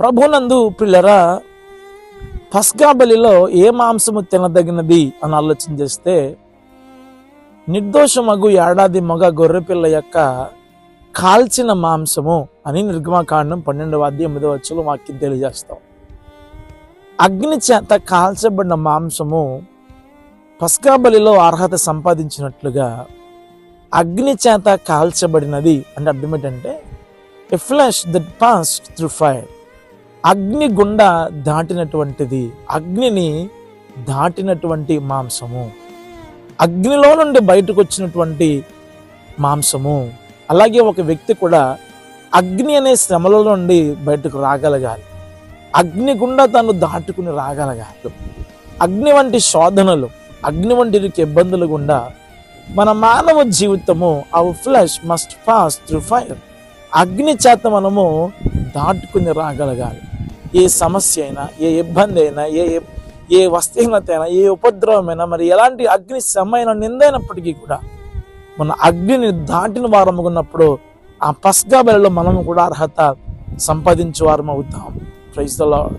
ప్రభునందు పిల్లరా పస్కా బలిలో ఏ మాంసము తినదగినది అని ఆలోచన చేస్తే నిర్దోషమగు ఏడాది మగ గొర్రెపిల్ల యొక్క కాల్చిన మాంసము అని నిర్గమకాండం పన్నెండవ అధ్యాయం ఎనిమిదవ వచ్చులు వాక్యం తెలియజేస్తాం. అగ్ని చేత కాల్చబడిన మాంసము పస్కా బలిలో అర్హత సంపాదించినట్లుగా అగ్ని చేత కాల్చబడినది అంటే అర్థం ఏంటంటే a flash that pass through fire అగ్ని గుండా దాటినటువంటిది అగ్నిని దాటినటువంటి మాంసము. అగ్నిలో నుండి బయటకు వచ్చినటువంటి మాంసము. అలాగే ఒక వ్యక్తి కూడా అగ్ని అనే శ్రమల నుండి బయటకు రాగలగాలి. అగ్ని గుండా తను దాటుకుని రాగలగాలి. అగ్ని వంటి శోధనలు అగ్ని వంటి ఇబ్బందులు గుండా మన మానవ జీవితము our flesh must pass through fire అగ్ని చేత మనము దాటుకుని రాగలగాలి. ఏ సమస్య అయినా ఏ ఇబ్బంది అయినా ఏ ఏ వస్తీహీనత అయినా ఏ ఉపద్రవమైనా మరి ఎలాంటి అగ్ని శ్రమ నిందైనప్పటికీ కూడా మన అగ్నిని దాటిన వారముకున్నప్పుడు ఉన్నప్పుడు ఆ పస్గా బలలో మనము కూడా అర్హత సంపాదించే వారం అవుతాం ప్రైజ్ ద లార్డ్